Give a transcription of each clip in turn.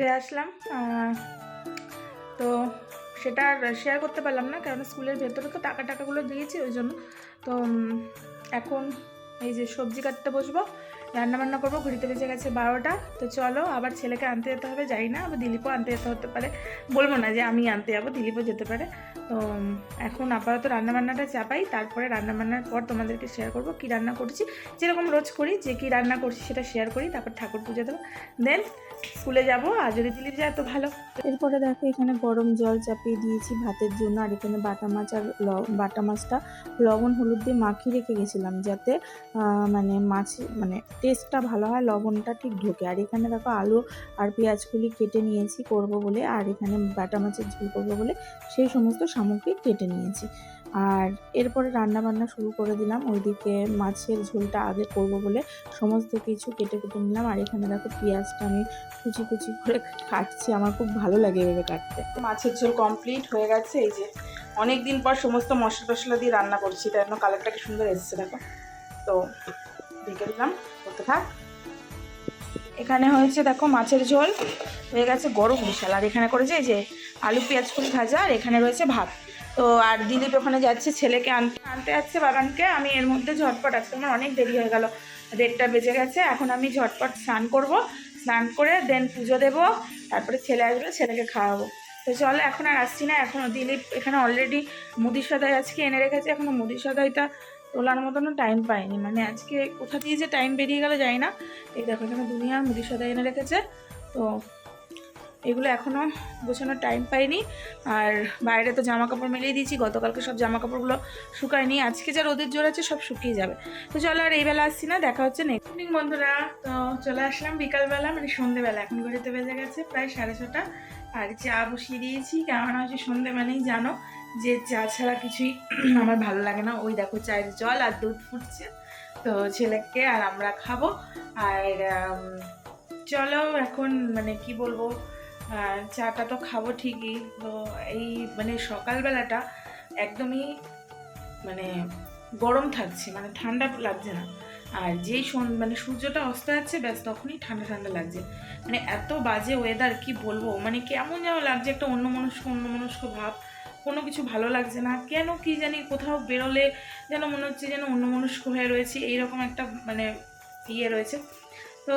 ফিরে আসলাম। তো সেটা শেয়ার করতে পারলাম না কারণ স্কুলের ভেতরে তো টাকা টাকাগুলো দিয়েছি, ওই জন্য। তো এখন এই যে সবজি কাটতে বসবো। রান্না বান্না করব ঘুরিতে বেজে গেছে বারোটা। তো চলো, আবার ছেলেকে আনতে যেতে হবে যাই না, আবার দিলীপও আনতে যেতে হতে পারে। বলব না যে আমি আনতে যাব, দিলীপও যেতে পারে। তো এখন আপাতত রান্নাবান্নাটা চাপাই, তারপরে রান্নাবান্নার পর তোমাদেরকে শেয়ার করব কী রান্না করছি। যেরকম রোজ করি, যে কী রান্না করছি সেটা শেয়ার করি, তারপর ঠাকুর পুজো দেবো। দেন স্কুলে যাব, আর যদি দিলীপ যায় তো ভালো। এরপরে দেখো, এখানে গরম জল চাপিয়ে দিয়েছি ভাতের জন্য, আর এখানে বাটা মাছ আর বাটা মাছটা লবণ, হলুদ দিয়ে মাখিয়ে রেখে গেছিলাম যাতে মানে মাছ মানে টেস্টটা ভালো হয়, লবণটা ঠিক ঢোকে। আর এখানে দেখো আলু আর পেঁয়াজগুলি কেটে নিয়েছি, করব বলে। আর এখানে বাটা মাছের ঝোল করব বলে সেই সমস্ত সামগ্রী কেটে নিয়েছি। আর এরপরে রান্না বান্না শুরু করে দিলাম। ওইদিকে মাছের ঝোলটা আগে করব বলে সমস্ত কিছু কেটে কেটে নিলাম। আর এখানে দেখো পেঁয়াজটা আমি কুচি কুচি করে কাটছি। আমার খুব ভালো লাগে এভাবে কাটতে। মাছের ঝোল কমপ্লিট হয়ে গেছে। এই যে অনেক দিন পর সমস্ত মশলা টশলা দিয়ে রান্না করছি, তাই জন্য কালারটা কি সুন্দর এসেছে দেখো। তো ঢেকে দিলাম। করতে থাক। এখানে হয়েছে দেখো মাছের ঝোল, হয়ে গেছে গরম বিশাল আর এখানে করেছে যে আলু, পেঁয়াজ ফুল ভাজা, আর এখানে রয়েছে ভাত। তো আর দিলীপ ওখানে যাচ্ছে ছেলেকে আনতে। আনতে যাচ্ছে বাগানকে। আমি এর মধ্যে ঝটপট, আজকে আমার অনেক দেরি হয়ে গেল। দেড়টা বেজে গেছে, এখন আমি ঝটপট স্নান করব। স্নান করে দেন পুজো দেবো, তারপরে ছেলে আসবে, ছেলেকে খাওয়াবো। তো চলো, এখন আর আসছি না। এখনও দিলীপ এখানে অলরেডি মুদির সদাই আজকে এনে রেখেছে। এখনও মুদির সদাইটা তোলার মতনও টাইম পাইনি। মানে আজকে কোথা দিয়ে যে টাইম বেরিয়ে গেল যাই না। এই দেখো এখানে দুনিয়ার মুদি সদাই এনে রেখেছে। তো এগুলো এখনও গোছানোর টাইম পাইনি। আর বাইরে তো জামা কাপড় মেলিয়ে দিয়েছি। গতকালকে সব জামা কাপড়গুলো শুকায়নি। আজকে যা রোদের জোর আছে, সব শুকিয়ে যাবে। তো চলো আর এই বেলা আসছি না, দেখা হচ্ছে নেক্সট ইভিনিং বন্ধুরা। তো চলে আসলাম বিকালবেলা মানে সন্ধেবেলা। এখন ঘড়িতে বেজে গেছে প্রায় সাড়ে ছটা। আর চা বসিয়ে দিয়েছি। কেমন হচ্ছে সন্ধে মানেই জানো যে চা ছাড়া কিছুই আমার ভালো লাগে না। ওই দেখো চায়ের জল আর দুধ ফুটছে। তো ছেলেকে আর আমরা খাব। আর চলো এখন মানে কি বলব চাটা তো খাব ঠিকই। তো এই মানে সকালবেলাটা একদমই মানে গরম থাকছে মানে ঠান্ডা লাগছে না। আর যেই মানে সূর্যটা অস্ত যাচ্ছে, ব্যাস তখনই ঠান্ডা ঠান্ডা লাগছে। মানে এত বাজে ওয়েদার কি বলব? মানে কেমন যেন লাগছে একটা অন্যমনস্ক অন্যমনস্ক ভাব। কোনো কিছু ভালো লাগছে না। কেন কি জানি কোথাও বেরোলে যেন মনে হচ্ছে যেন অন্যমনস্ক হয়ে রয়েছে, এইরকম একটা মানে ইয়ে রয়েছে। তো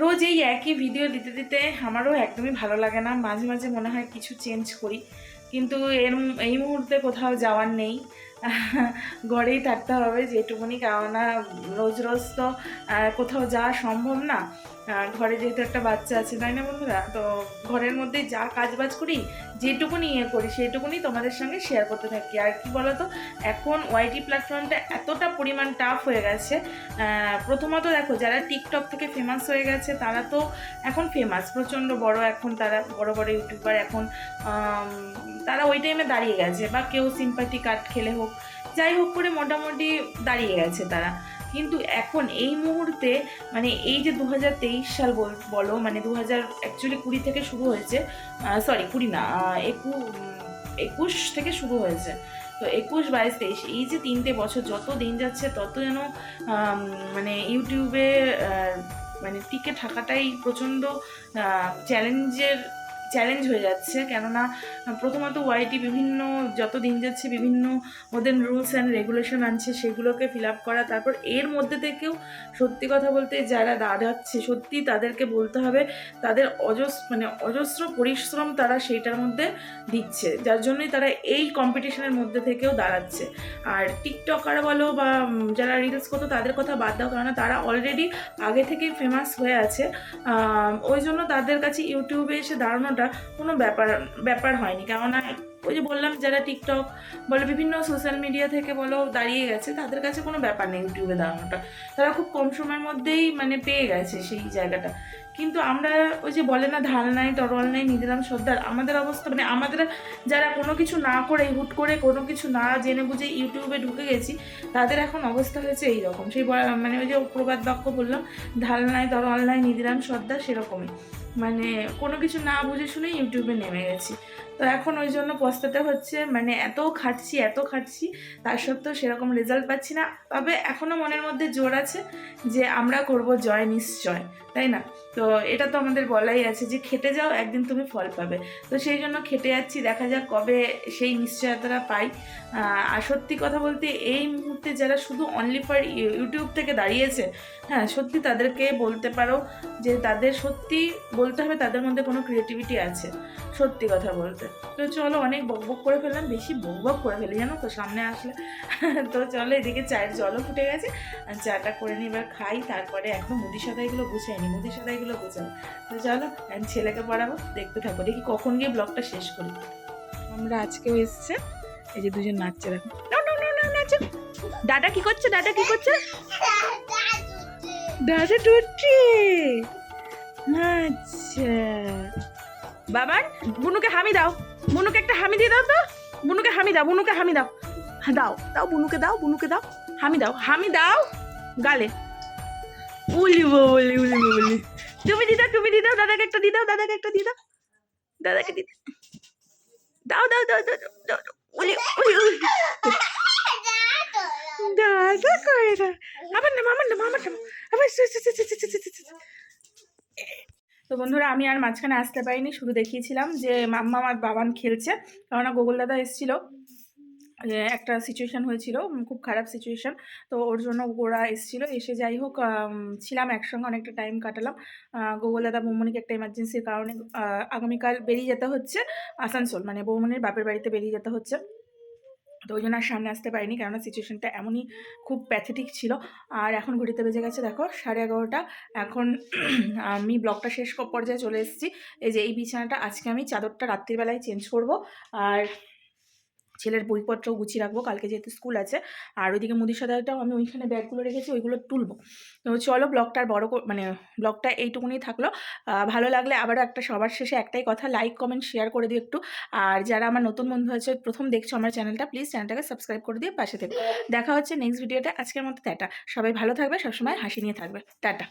রোজ এই একই ভিডিও দিতে দিতে আমারও একদমই ভালো লাগে না। মাঝে মাঝে মনে হয় কিছু চেঞ্জ করি। কিন্তু এর এই মুহূর্তে কোথাও যাওয়ার নেই। ঘরেই থাকতে হবে, যেটুকুনি কেননা রোজ রোজ তো কোথাও যাওয়া সম্ভব না। ঘরে যেহেতু একটা বাচ্চা আছে, তাই না বন্ধুরা? তো ঘরের মধ্যে যা কাজ বাজ করি, যেটুকুনি ইয়ে করি, সেইটুকুনি তোমাদের সঙ্গে শেয়ার করতে থাকি। আর কি বলতো, এখন ওয়াইটি প্ল্যাটফর্মটা এতটা পরিমাণ টাফ হয়ে গেছে। প্রথমত দেখো, যারা টিকটক থেকে ফেমাস হয়ে গেছে, তারা তো এখন ফেমাস প্রচণ্ড বড় এখন তারা, বড় বড় ইউটিউবার এখন তারা ওই টাইমে দাঁড়িয়ে গেছে। বা কেউ সিম্পাটি কার্ড খেলে হোক, যাই হোক করে মোটামুটি দাঁড়িয়ে গেছে তারা। কিন্তু এখন এই মুহূর্তে মানে এই যে দু হাজার তেইশ সাল বল- বলো মানে দু হাজার অ্যাকচুয়ালি কুড়ি থেকে শুরু হয়েছে সরি কুড়ি না একু একুশ থেকে শুরু হয়েছে। তো একুশ বাইশ তেইশ, এই যে তিনটে বছর, যত দিন যাচ্ছে, তত যেন মানে ইউটিউবে মানে টিকে থাকাটাই প্রচণ্ড চ্যালেঞ্জের চ্যালেঞ্জ হয়ে যাচ্ছে। কেননা প্রথমত ওয়াইটি বিভিন্ন যত দিন যাচ্ছে বিভিন্ন ওদের রুলস অ্যান্ড রেগুলেশন আনছে, সেগুলোকে ফিল আপ করা, তারপর এর মধ্যে থেকেও সত্যি কথা বলতে যারা দাঁড়াচ্ছে সত্যি তাদেরকে বলতে হবে, তাদের অজস্র মানে অজস্র পরিশ্রম তারা সেইটার মধ্যে দিচ্ছে, যার জন্যই তারা এই কম্পিটিশনের মধ্যে থেকেও দাঁড়াচ্ছে। আর টিকটকার বলো বা যারা রিলস করতো তাদের কথা বাদ দাও কারণ তারা অলরেডি আগে থেকেই ফেমাস হয়ে আছে। ওই জন্য তাদের কাছে ইউটিউবে এসে দাঁড়ানোটা কোনো ব্যাপার ব্যাপার হয়নি। কেননা ওই যে বললাম যারা টিকটক বলো, বিভিন্ন সোশ্যাল মিডিয়া থেকে বলো, দাঁড়িয়ে গেছে, তাদের কাছে কোনো ব্যাপার নেই ইউটিউবে দাঁড়ানোটা। তারা খুব কম সময়ের মধ্যেই মানে পেয়ে গেছে সেই জায়গাটা। কিন্তু আমরা ওই যে বলে না, ঢাল নাই, তরোয়াল নাই নিদিলাম সর্দার, আমাদের অবস্থা মানে আমাদের যারা কোনো কিছু না করে, হুট করে কোনো কিছু না জেনে বুঝে ইউটিউবে ঢুকে গেছি, তাদের এখন অবস্থা হয়েছে এই রকম সেই মানে ওই যে প্রবাদ বাক্য বললাম, ঢাল নাই, তরোয়াল নাই নিদিলাম সর্দার, সেরকমই। মানে কোনো কিছু না বুঝে শুনে ইউটিউবে নেমে গেছি। তো এখন ওই জন্য পস্তাতে হচ্ছে মানে এত খাটছি এত খাটছি, তার সত্ত্বেও সেরকম রেজাল্ট পাচ্ছি না। তবে এখনও মনের মধ্যে জোর আছে যে আমরা করব জয় নিশ্চয়, তাই না? তো এটা তো আমাদের বলাই আছে যে খেটে যাও, একদিন তুমি ফল পাবে। তো সেই জন্য খেটে যাচ্ছি, দেখা যাক কবে সেই নিশ্চয়তাটা পাই। আর সত্যি কথা বলতে এই মুহূর্তে যারা শুধু অনলি ফর ইউটিউব থেকে দাঁড়িয়েছে হ্যাঁ সত্যি তাদেরকে বলতে পারো যে তাদের সত্যি বলতে হবে, তাদের মধ্যে কোনো ক্রিয়েটিভিটি আছে, সত্যি কথা বলতে। তো চলো অনেক বক বক করে ফেললাম, বেশি বক বক করে ফেলি, জানো তো? সামনে আসলে। তো চলো এদিকে চায়ের জলও ফুটে গেছে। চাটা করে নিই এবার খাই, তারপরে এখনও মুদি সাদাইগুলো গুছাই নি মুদি সাদাইগুলো গুছাবো তো চলো ছেলেকে পড়াবো, দেখতে থাকো, দেখি কখন গিয়ে ব্লগটা শেষ করি। আমরা আজকেও এসছে, এই যে দুজন নাচছে, দেখো। দাদা কি করছে? দাদা কি করছে? দাদা টুটছে আচ্ছা। বাবার বুনুকে হামি দাও। বুনুকে একটা হামি দিয়ে দাও তো। বুনুকে হামি দাও বুনুকে হামি দাও। দাও দাও বুনুকে দাও বুনুকে দাও। হামি দাও হামি দাও। গালে। উলি বলি উলি বলি তুমি দি দাও তুমি দি দাও দাদাকে একটা দি দাও দাদাকে একটা দি দাও। দাদাকে দি দাও। দাও দাও দাও দাও দাও দাও। উলি উলি উলি। দাদা করে না আমার নাম আমার নাম আমার নাম। আমার বন্ধুরা, আমি আর মাঝখানে আসতে পারিনি, শুধু দেখিয়েছিলাম যে মাম্মা আমার বাবান খেলছে। কেননা গোগল দাদা এসেছিল একটা সিচুয়েশান হয়েছিল খুব খারাপ সিচুয়েশান তো ওর জন্য গোড়া এসেছিল, এসে যাই হোক ছিলাম একসঙ্গে, অনেকটা টাইম কাটালাম। গোকুল দাদা বৌমনিকে একটা এমার্জেন্সির কারণে আগামীকাল বেরিয়ে যেতে হচ্ছে, আসানসোল মানে বৌমনির বাপের বাড়িতে বেরিয়ে যেতে হচ্ছে। তো ওই জন্য আর সামনে আসতে পারিনি কেননা সিচুয়েশনটা এমনই খুব প্যাথেটিক ছিল। আর এখন ঘড়িতে বেজে গেছে, দেখো, সাড়ে এগারোটা। এখন আমি ব্লগটা শেষ পর্যায়ে চলে এসেছি। এই যে এই বিছানাটা, আজকে আমি চাদরটা রাত্রিবেলায় চেঞ্জ করব। আর ছেলের বইপত্র গুছিয়ে রাখব, কালকে যেহেতু স্কুল আছে। আর ওইদিকে মুদির সাদাটাও আমি ওইখানে ব্যাগগুলো রেখেছি, ওইগুলো তুলবো। তো চলো ব্লগটার বড় মানে ব্লগটা এইটুকুনি থাকল। ভালো লাগলে আবারও একটা সবার শেষে একটাই কথা লাইক কমেন্ট শেয়ার করে দিও একটু। আর যারা আমার নতুন বন্ধু আছে, প্রথম দেখছ আমার চ্যানেলটা প্লিজ চ্যানেলটাকে সাবস্ক্রাইব করে দিয়ে পাশে থেকে। দেখা হচ্ছে নেক্সট ভিডিওটা আজকের মতো, টাটা। সবাই ভালো থাকবে, সবসময় হাসি নিয়ে থাকবে। টাটা।